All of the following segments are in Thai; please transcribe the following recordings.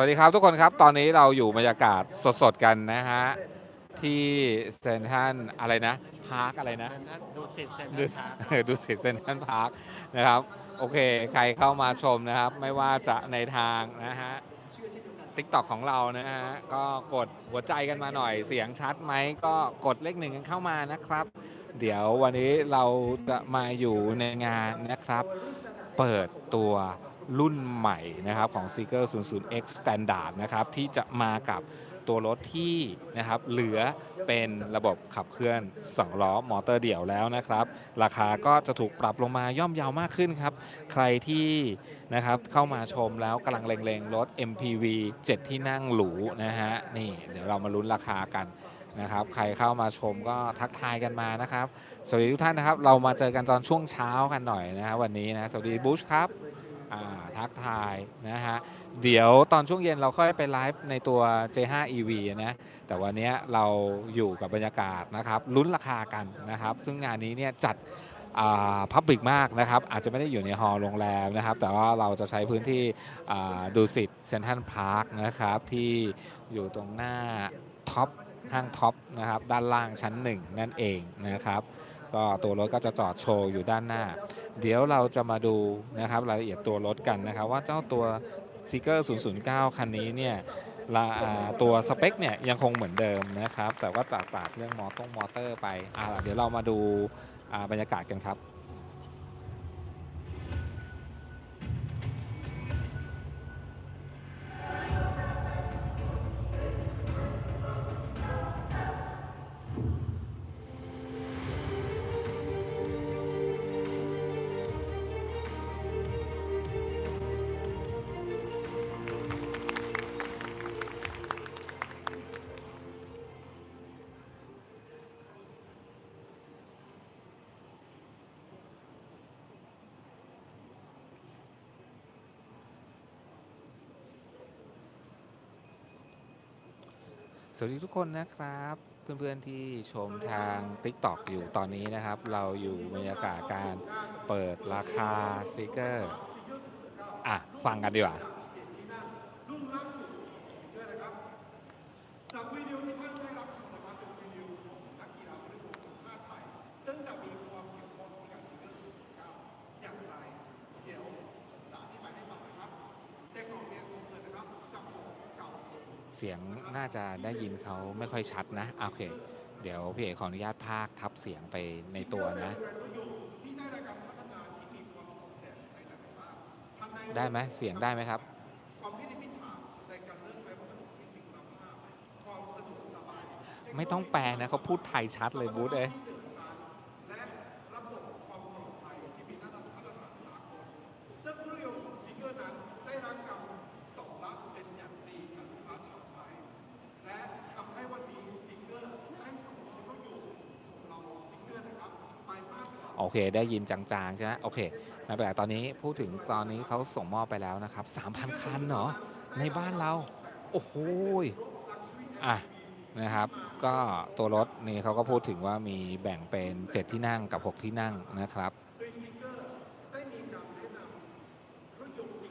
วัสดีครับทุกคนครับ ตอนนี้เราอยู่บรรยากาศสดๆกันนะฮะ ที่เซนทรันอะไรนะพาร์คอะไรนะ ดูสิเซนดูทรัลเออดูสิเซนทรันพาร์คนะครับ โอเค ใครเข้ามาชมนะครับ ไม่ว่าจะในทางนะฮะทิกตอกของเรานะฮะ ก็กดหัวใจกันมาหน่อยเสียงชัดไหมก็กดเลขหนึ่งกันเข้ามานะครับ เดี๋ยววันนี้เราจะมาอยู่ในงานนะครับ เปิดตัว รุ่นใหม่นะครับของ Seeker 00X Standard นะครับที่จะมากับตัวรถที่นะครับเหลือเป็นระบบขับเคลื่อน2ล้อมอเตอร์เดี่ยวแล้วนะครับ ราคาก็จะถูกปรับลงมาย่อมเยาวมากขึ้นครับ ใครที่นะครับเข้ามาชมแล้วกำลังเล็งๆ รถ MPV 7 ที่นั่งหรูนะฮะนี่เดี๋ยวเรามาลุ้นราคากันนะครับใครเข้ามาชมก็ทักทายกันมานะครับ สวัสดีทุกท่านนะครับ เรามาเจอกันตอนช่วงเช้ากันหน่อยนะฮะวันนี้นะสวัสดีบูชครับ ทักทายนะฮะ เดี๋ยวตอนช่วงเย็นเราค่อยไปไลฟ์ในตัว J5 EV นะ แต่วันนี้เราอยู่กับบรรยากาศนะครับลุ้นราคากันนะครับ ซึ่งงานนี้เนี่ยจัดพับบิกมากนะครับ อาจจะไม่ได้อยู่ในฮอลโรงแรมนะครับ แต่ว่าเราจะใช้พื้นที่ดูสิตเซนทันพาร์คนะครับ ที่อยู่ตรงหน้าท็อปห้างท็อปนะครับ ด้านล่างชั้นหนึ่งนั่นเองนะครับ ก็ตัวรถก็จะจอดโชว์อยู่ด้านหน้า เดี๋ยวเราจะมาดูนะครับรายละเอียดตัวรถกันนะครับ ว่าเจ้าตัว s e e k e r 009 คันนี้เนี่ยตัวสเปคเนี่ยยังคงเหมือนเดิมนะครับ แต่ว่าตัดตัดเรื่องมอตงมอเตอร์ไปอ่าเดี๋ยวเรามาดูบรรยากาศกันครับ สวัสดีทุกคนนะครับ เพื่อนๆที่ชมทาง TikTok อยู่ตอนนี้นะครับ เราอยู่บรรยากาศการเปิดราคาสติกเกอร์อะ ฟังกันดีกว่า จากวิดีโอที่ท่านได้รับชมนะครับเป็นวิดีโอของนักกีฬาวอลเลย์บอลทีมชาติไทย ซึ่งจะมีความเกี่ยวข้องกับสิ่งที่ถูกก้าวอย่างไร เดี๋ยวจะอธิบายให้ฟังนะครับแต่ก่อนเรียนตัวเลยนะครับจะขอเกล่าวถึง เสียงน่าจะได้ยินเขาไม่ค่อยชัดนะ โอเค เดี๋ยวพี่เอกขออนุญาตพากับเสียงไปในตัวนะ ได้ไหมเสียงได้ไหมครับไม่ต้องแปลนะเขาพูดไทยชัดเลยบูธเอ้ย โอเค ได้ยินจางๆใช่ไหมโอเคไม่เป็นไรตอนนี้พูดถึงตอนนี้เขาส่งมอบไปแล้วนะครับ 3,000 คันเหรอในบ้านเรา โอ้โหอะนะครับก็ตัวรถนี่เขาก็พูดถึงว่ามีแบ่งเป็น 7 ที่นั่งกับ 6 ที่นั่งนะครับอ่าคืองยนต์ซิง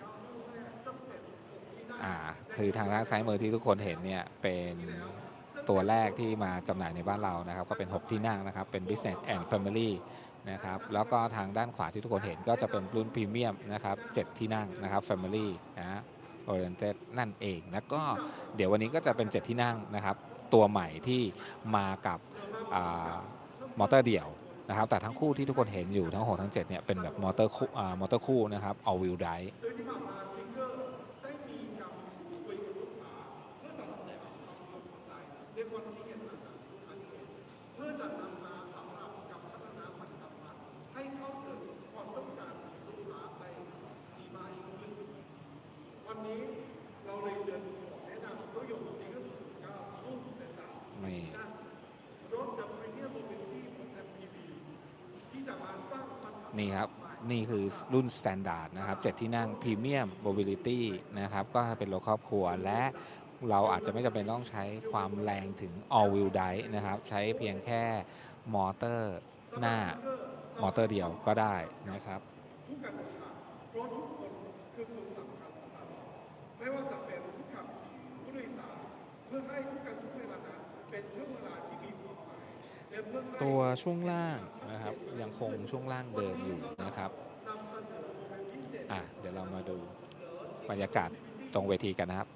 ทั้งอ่าคือทางด้านซ้ายมือที่ทุกคนเห็นเนี่ยเป็น ตัวแรกที่มาจำหน่ายในบ้านเรานะครับ ก็เป็น 6 ที่นั่งนะครับ เป็น Business and Family นะครับ แล้วก็ทางด้านขวาที่ทุกคนเห็นก็จะเป็นรุ่นพรีเมียมนะครับ 7 ที่นั่งนะครับ Family นะ Oriented นั่นเอง แล้วก็เดี๋ยววันนี้ก็จะเป็น 7 ที่นั่งนะครับ ตัวใหม่ที่มากับมอเตอร์เดี่ยวนะครับแต่ทั้งคู่ที่ทุกคนเห็นอยู่ทั้ง 6 ทั้ง 7เนี่ยเป็นแบบมอเตอร์คู่มอเตอร์คู่นะครับ all wheel drive ใจในความคิดเห็นต่างๆของลูกค้าที่เห็นเพื่อจะนำมาสำหรับการพัฒนาผลิตภัณฑ์ให้เข้าถึงความต้องการของลูกค้าได้ดีมากยิ่งขึ้น วันนี้เราเลยเจอขอแนะนำเครื่องยนต์ซิงเกอร์09รุ่นสแตนดาร์ดนี่รถ The Premium Mobility ของ MPV ที่จะมาสร้างปัญหานี่ครับนี่คือรุ่น Standard นะครับ7ที่นั่ง Premium Mobility นะครับ ก็เป็นรถครอบครัวและ เราอาจจะไม่จำเป็นต้องใช้ความแรงถึง all wheel drive นะครับ ใช้เพียงแค่มอเตอร์หน้ามอเตอร์เดียวก็ได้นะครับทุกการเดินทางเพราะทุกคนคือคนสำคัญสำหรับเราไม่ว่าจะเป็นผู้ขับขี่ผู้โดยสารเพื่อให้ทุกการช่วงเวลานั้นเป็นช่วงเวลาที่มีความหมายและเพื่อตัวช่วงล่างนะครับยังคงช่วงล่างเดิมอยู่นะครับอะเดี๋ยวเรามาดูบรรยากาศตรงเวทีกันนะครับ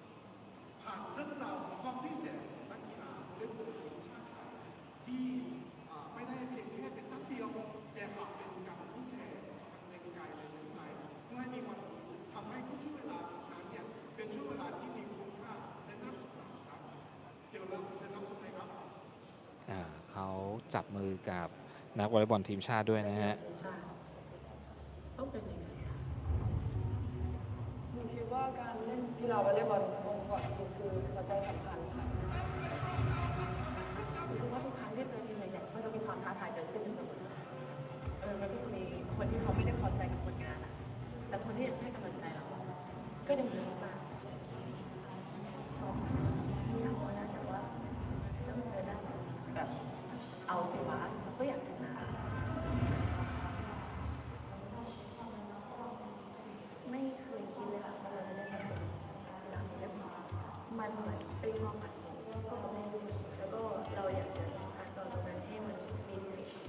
จับมือกับนักวอลเลย์บอลทีมชาติด้วยนะฮะใช่ต้องเป็นยังไงหนูคิดว่าการเล่นกีฬาวอลเลย์บอลองค์กรทีมคือหัวใจสำคัญค่ะรู้สึกว่าทุกครั้งที่เจอทีมใหญ่ๆมันจะมีความท้าทายเกิดขึ้นอยู่เสมอเออมันก็จะมีคนที่เขาไม่ได้พอใจกับผลงานอะแต่คนที่ให้กำลังใจเราอะก็ยังมี เหมือนเป็นความฝันของพ่อกับแม่ที่สุดแล้วก็เราอยากจะสานต่อตรงนั้นให้มันดีที่สุด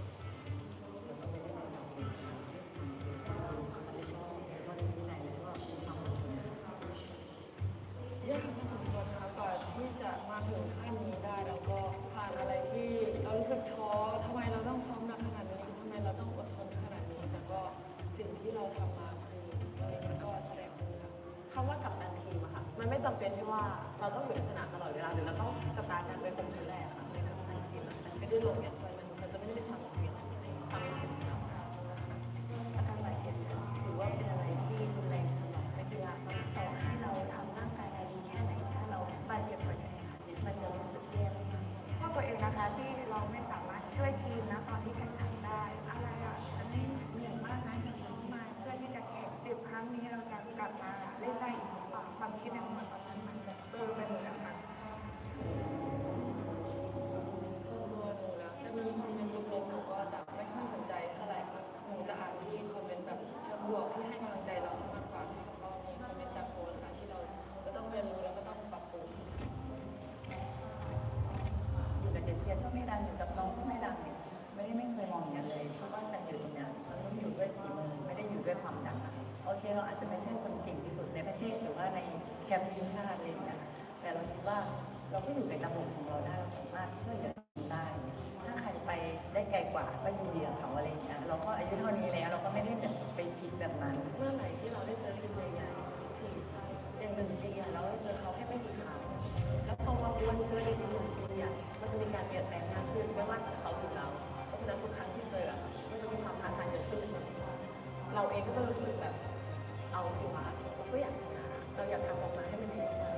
ยากพอสมควรนะคะกว่าที่จะมาถึงขั้นนี้ได้แล้วก็ผ่านอะไรที่เรารู้สึกท้อทำไมเราต้องซ้อมหนักขนาดนี้ทำไมเราต้องอดทนขนาดนี้ แต่ก็สิ่งที่เราทำมา จำเป็นที่ว่าเราต้องอยู่ในสนามตลอดเวลาหรือเราต้องสตาร์ทกันเป็นคนคนแรกค่ะในกับตันทีมแล้วฉันไม่ได้ลงเนี่ยมันมันจะไม่ได้เป็นความเสี่ยงความรู้สึกของเราอาการบาดเจ็บเนี่ยถือว่าเป็นอะไรที่รุนแรงสำหรับนักกีฬามากต่อให้เราทำร่างกายเราดีแค่ไหนถ้าเราบาดเจ็บบ่อยๆค่ะมันจะรู้สึกแย่มากโทษตัวเองนะคะที่เราไม่สามารถช่วยทีมนะตอนที่แข่งขันได้ อะไรอะฉันนี่เหนื่อยมากนะฉันซ้อมมาเพื่อที่จะแข่งเจ็บครั้งนี้เราจะกลับมาเล่นได้อีกหรือเปล่าความคิดในหัว อาอาจจะไม่ใช่คนเก่งที่สุดในประเทศหรือว่าในแคมป์ทีมชาติอะไรอย่างเงี้ยแต่เราคิดว่าเราก็อยู่ในระบบของเราได้เราสามารถช่วยเหลือกันได้ ถ้าใครไปได้ไกลกว่าก็ยินดีกับเขาอะไรอย่างเงี้ยเราก็อายุเท่านี้แล้วเราก็ไม่ได้แบบไปคิดแบบนั้นเมื่อไหร่ที่เราได้เจอทีมใหญ่ๆสี่อย่างหนึ่งปีอะเราได้เจอเขาแค่ไม่กี่ครั้งแล้วพอมาวันเจอในหนึ่งปีอะมันจะมีการเปลี่ยนแปลงมากขึ้นไม่ว่าจะเขาหรือเราเพราะฉะนั้นทุกครั้งที่เจออะก็จะมีความท้าทายเกิดขึ้นสมอเราเองก็จะรู้สึกแบบ เอาสิวะเราก็อยากชนะเราอยากทำออกมาให้มันดีที่สุด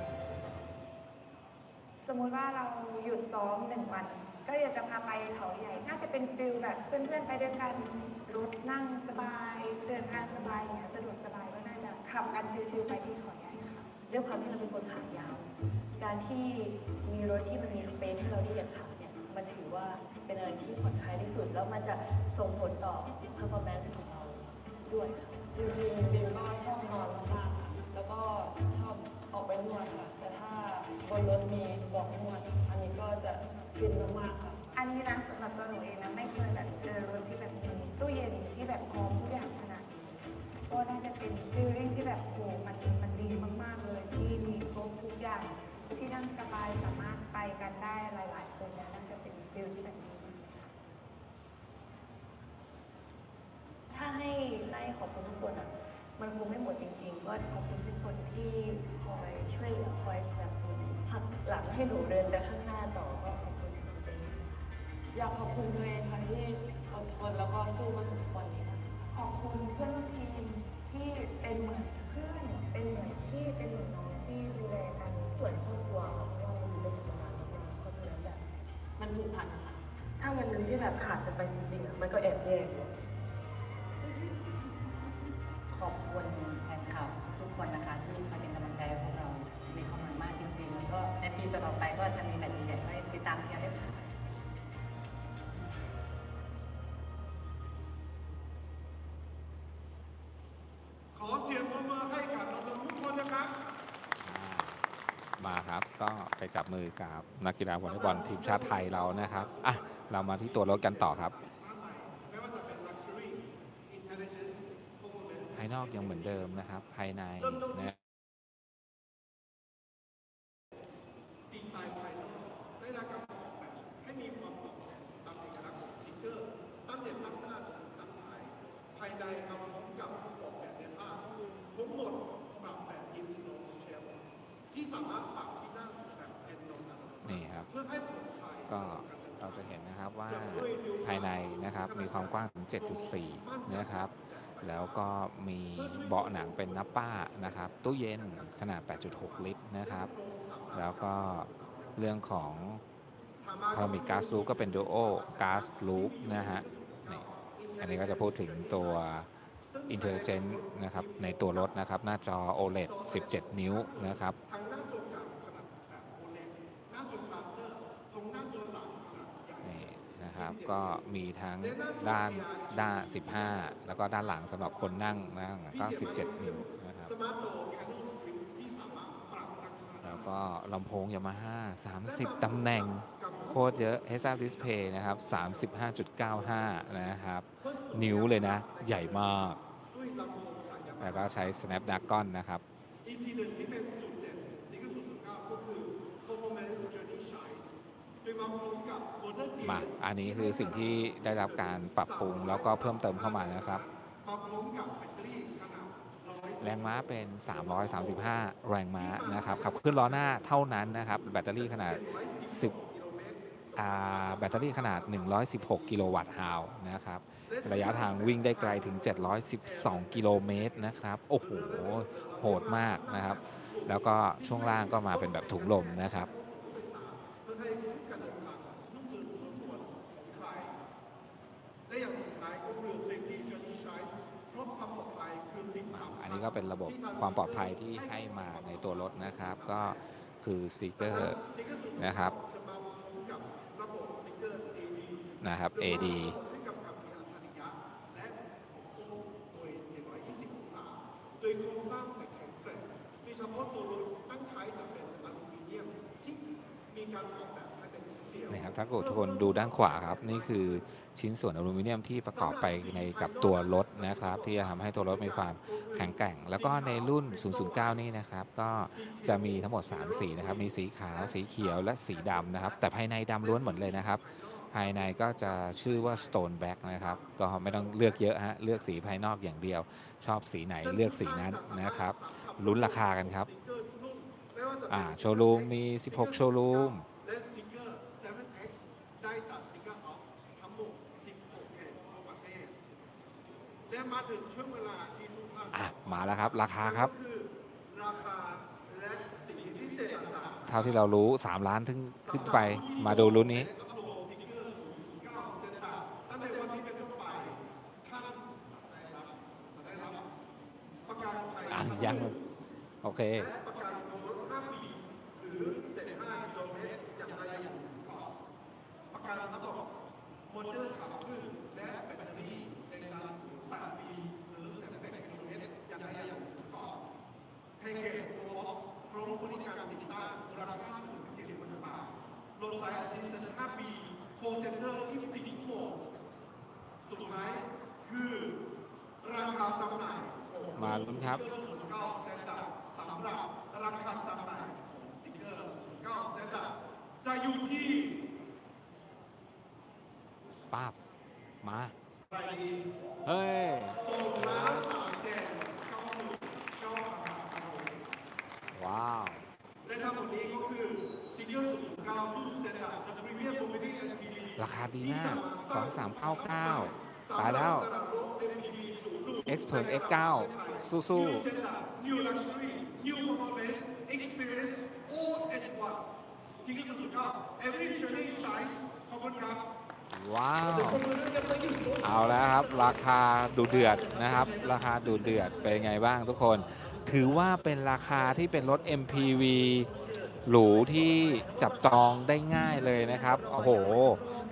สมมุติว่าเราหยุดซ้อมหนึ่งวัน ก็อยากจะพาไปเขาใหญ่ น่าจะเป็นฟิลแบบเพื่อนๆไปด้วยกันรถนั่งสบาย เดินทางสบายอย่างเงี้ยสะดวกสบายก็น่าจะขับกันชิลๆไปที่เขาใหญ่ค่ะด้วยความที่เราเป็นคนขายาว การที่มีรถที่มันมีสเปซให้เราได้เหยียบขาเนี่ยมันถือว่าเป็นอะไรที่ผ่อนคลายที่สุดแล้วมันจะส่งผลต่อ performance ของเรา ด้วยค่ะจริงๆบิมก็ชอบนอนมากๆค่ะ แล้วก็ชอบออกไปนวดค่ะ แต่ถ้าบนรถมีบอกนวด อันนี้ก็จะฟินมากๆค่ะ อันนี้นะสำหรับตัวหนูเองนะไม่เคยแบบเจอรถที่แบบมีตู้เย็นที่แบบพร้อมทุกอย่างขนาดนี้ก็น่าจะเป็นฟีลลิ่งที่แบบโหมันมันดีมากๆเลยที่มีครบทุกอย่างที่นั่งสบายสามารถไปกันได้หลาย ๆ คนนี่ยน่าจะเป็นฟีลที่แบบดีากค่ะถ้าให้ไล่ขอบคุณทุกคนอะ มันคงไม่หมดจริงๆ ก็ขอบคุณทุกคนที่คอยช่วยเหลือคอยสนับสนุนผลักหลังให้หนูเดินไปข้างหน้าต่อก็ขอบคุณทุกคนจริงอยากขอบคุณตัวเองค่ะที่อดทนแล้วก็สู้มาถึงทุกวันนี้ค่ะขอบคุณเพื่อนร่วมทีมที่เป็นเหมือนเพื่อนเป็นเหมือนพี่เป็นเหมือนน้องที่ดูแลกันเหมือนครอบครัวค่ะเพราะว่าเราอยู่ด้วยกันมานานมากๆเพราะฉะนั้นแบบมันผูกพันอะถ้าวันหนึ่งที่แบบขาดกันไปจริงๆอะมันก็แอบแย่ คุณแฟนคลับทุกคนนะคะที่มาเป็นกำลังใจให้พวกเรามีความหมายมากจริงๆ แล้วก็ในปีต่อๆไปก็จะมีแบบใหญ่ๆไว้ติดตามเชียร์ด้วยค่ะขอเสียงปรบมือให้กับน้องๆทุกคนนะครับมาครับก็ไปจับมือกับนักกีฬาวอลเลย์บอลทีมชาติไทยเรานะครับอะเรามาที่ตัวรถกันต่อครับ ไม่ว่าจะเป็น luxury intelligence performance ภายนอกยังเหมือนเดิมนะครับ ภายในนะดีไซน์ภายนอกได้รับการออกแบบให้มีความโดดเด่นตามเอกลักษณ์ของสติกเกอร์ ตั้งแต่ตั้งหน้าจนถึงตั้งท้ายภายในมาพร้อมกับออกแบบในภาพทั้งหมดปรับแบบยิมสโนว์เชลที่สามารถปรับที่นั่งแบบเป็นลมอัตโนมัตินี่ครับเพื่อให้ผ่อนคลายก็เราจะเห็นนะครับว่าภายในนะครับมีความกว้างถึง 7.4 นะครับ แล้วก็มีเบาะหนังเป็นนับป้านะครับ ตู้เย็นขนาด 8.6 ลิตรนะครับ แล้วก็เรื่องของพารามิกก๊าซลูปก็เป็น Duo Gas Loop นะฮะอันนี้ก็จะพูดถึงตัว Intelligent นะครับในตัวรถนะครับ หน้าจอ OLED 17 นิ้วนะครับ นะครับ ก็มีทั้งด้านด้าน 15 แล้วก็ด้านหลังสำหรับคนนั่งนั่งก็ 17 นิ้วนะครับ แล้วก็ลำโพงยามาฮ่า30 ตำแหน่งโคตรเยอะ Heads Up Display นะครับ 35.95 นะครับ นิ้วเลยนะ ใหญ่มาก แล้วก็ใช้ Snapdragon นะครับที่เป็นจุดเด่นสิ่งที่สุดของเก้าก็คือ performance journey shines โดยมาพร้อมกับ modern มาอันนี้คือสิ่งที่ได้รับการปรับปรุงแล้วก็เพิ่มเติมเข้ามานะครับร้อมแบตเตอรี่ขนาดแรงม้าเป็น 335 แรงม้านะครับขับเคลื่อนล้อหน้าเท่านั้นนะครับ แบตเตอรี่ขนาด 10 แบตเตอรี่ขนาด 116 กิโลวัตต์ฮาวนะครับระยะทางวิ่งได้ไกลถึง 712 กิโลเมตรนะครับ โอ้โห โหดมากนะครับ แล้วก็ช่วงล่างก็มาเป็นแบบถุงลมนะครับ เพื่อให้การเดินทางนุ่มนวลนุ่มนวลคลายและอย่างสุดท้ายก็คือ safety journey shines เพราะความปลอดภัยคือสิ่งสำคัญ อั นี้ก็เป็นระบบความปลอดภัยที่ให้มาในตัวรถนะครับ ก็คือซีเกอร์นะครับจะมาพร้อมกับระบบซิงเกิล AD นะครับ AD ถ้าเกิดทุกคนดูด้านขวาครับ นี่คือชิ้นส่วนอลูมิเนียมที่ประกอบไปในกับตัวรถนะครับ ที่จะทำให้ตัวรถมีความแข็งแกร่ง แล้วก็ในรุ่น 009 นี่นะครับ ก็จะมีทั้งหมด 3 สีนะครับ มีสีขาว สีเขียว และสีดำนะครับ แต่ภายในดำล้วนหมดเลยนะครับ ภายในก็จะชื่อว่า Stone Black นะครับ ก็ไม่ต้องเลือกเยอะฮะ เลือกสีภายนอกอย่างเดียว ชอบสีไหนเลือกสีนั้นนะครับลุ้นราคากันครับ อ่า โชว์รูมมี 16 โชว์รูม และซิงเกอร์ 7X ได้จากซิงเกอร์ออฟทั้งหมด 16แห่งทั่วประเทศ และมาถึงช่วงเวลาที่ทุกท่านอะมาแล้วครับ ราคาครับ คือราคาและสิทธิพิเศษต่างๆเท่าที่เรารู้ 3 ล้านถึงขึ้นไป มาดูรุ่นนี้อัพโหลดซิงเกอร์9เซนต์ตั้งแต่วันนี้เป็นต้นไปท่านตัดใจรับจะได้รับประกันภัยอะยัง โอเค และประกันตัวรถ5ปีหรือเศษ5กิโลเมตรอย่างใดอย่างหนึ่งก่อนประกันทั้งหมดมอเตอร์ขับเคลื่อนและแบตเตอรี่ในการ8ปีหรือเศษ8กิโลเมตรอย่างใดอย่างหนึ่งก่อนแพ็กเกจโปรบ็อกซ์พร้อมบริการติดตั้งราคาถึง70,000บาทรถสายซีซั่น5 ปีโคเซ็นเตอร์24ชั่วโมงสุดท้ายคือราคาจำหน่ายของมาลุ้นครับ9 Standard สำหรับราคาจำหน่ายของซิงเกอร์9 Standard จะอยู่ที่ ป้าบ มา ใคร เฮ้ย สองล้านสามแสนเก้าหมื่นเก้าพันบาทครับผม ว้าว และทั้งหมดนี้ก็คือซิงเกอร์09รุ่น Standard The Premium Mobility MPV ราคาดีมาก 2399ตายแล้ว Expert X9 สู้ New luxury, new performance, experience, all at once. ซิงเกิล09 Every journey shines ขอบคุณครับๆว้าว เอาแล้วครับ ราคาดูเดือดนะครับ ราคาดูเดือดเป็นไงบ้างทุกคน ถือว่าเป็นราคาที่เป็นรถ MPV หรูที่จับจองได้ง่ายเลยนะครับ โอ้โห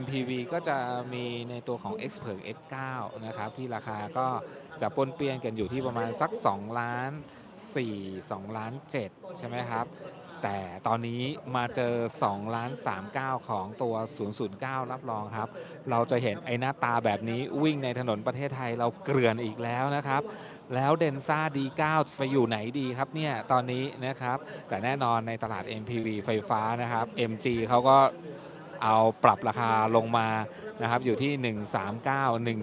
MPV ก็จะมีในตัวของ x p e r X9 นะครับที่ราคาก็จะปนเปียนกันอยู่ที่ประมาณสัก 2 ล้าน 4 2 ล้าน 7 ใช่ไหมครับ แต่ตอนนี้มาเจอ 2 ล้าน 39 ของตัว 009 รับรองครับ เราจะเห็นไอ้หน้าตาแบบนี้วิ่งในถนนประเทศไทยเราเกลื่อนอีกแล้วนะครับ แล้วเดนซ่า D9 ไปอยู่ไหนดีครับเนี่ยตอนนี้นะครับ แต่แน่นอนในตลาด MPV ไฟฟ้านะครับ MG เขาก็ เอาปรับราคาลงมานะครับอยู่ที่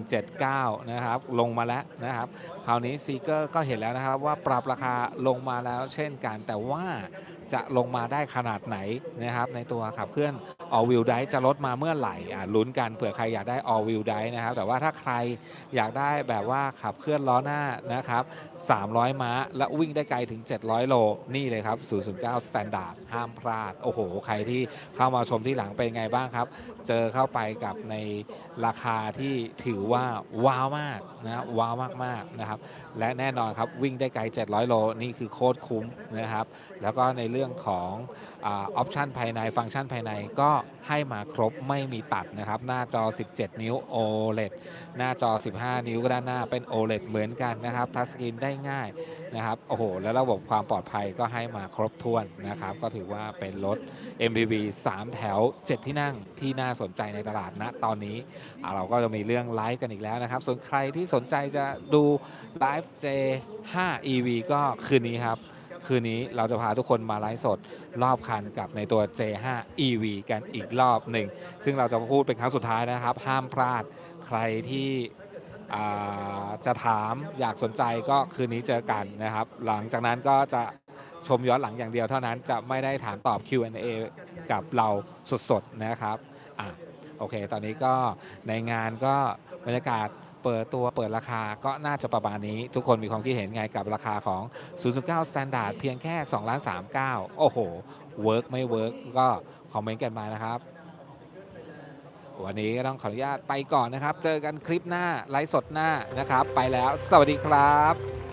139 179 นะครับลงมาแล้วนะครับ คราวนี้ซีเกอร์ก็เห็นแล้วนะครับว่าปรับราคาลงมาแล้วเช่นกันแต่ว่า จะลงมาได้ขนาดไหนนะครับในตัวขับเคลื่อน all wheel drive จะลดมาเมื่อไหร่ลุ้นกันเผื่อใครอยากได้ all wheel drive นะครับแต่ว่าถ้าใครอยากได้แบบว่าขับเคลื่อนล้อหน้านะครับ 300 ม้า และวิ่งได้ไกลถึง 700 โล นี่เลยครับ 009 Standard ห้ามพลาด โอ้โห ใครที่เข้ามาชมที่หลังเป็นไงบ้างครับ เจอเข้าไปกับในราคาที่ถือว่าว้าวมากนะว้าวมากๆนะครับ และแน่นอนครับวิ่งได้ไกล 700 โล นี่คือโคตรคุ้มนะครับ แล้วก็ในเรื่องของออปชันภายในฟังก์ชันภายในก็ให้มาครบไม่มีตัดนะครับ หน้าจอ 17 นิ้ว OLED หน้าจอ 15 นิ้วก็ด้านหน้าเป็น OLED เหมือนกันนะครับทัชสกรีนได้ง่ายนะครับโอ้โหแล้วระบบความปลอดภัยก็ให้มาครบถ้วนนะครับ ก็ถือว่าเป็นรถ MPV 3 แถว 7 ที่นั่งที่น่าสนใจในตลาดณตอนนี้ เราก็จะมีเรื่องไลฟ์กันอีกแล้วนะครับ ส่วนใครที่สนใจจะดูไลฟ์ J5 EV ก็คืนนี้ครับคืนนี้เราจะพาทุกคนมาไลฟ์สดรอบคันกับในตัว J5 EV กันอีกรอบหนึ่ง ซึ่งเราจะพูดเป็นครั้งสุดท้ายนะครับ ห้ามพลาดใครที่ จะถามอยากสนใจก็คืนนี้เจอกันนะครับ หลังจากนั้นก็จะชมย้อนหลังอย่างเดียวเท่านั้นจะไม่ได้ถามตอบ Q&A กับเราสดๆนะครับอะโอเค ตอนนี้ก็ในงานก็บรรยากาศเปิดตัวเปิดราคาก็น่าจะประมาณนี้ ทุกคนมีความคิดเห็นไงกับราคาของ009 Standard เพียงแค่2ล้าน39 โอ้โห เวิร์กไม่เวิร์กก็คอมเมนต์กันมานะครับ วันนี้ก็ต้องขออนุญาตไปก่อนนะครับ เจอกันคลิปหน้าไลฟ์สดหน้านะครับ ไปแล้ว สวัสดีครับ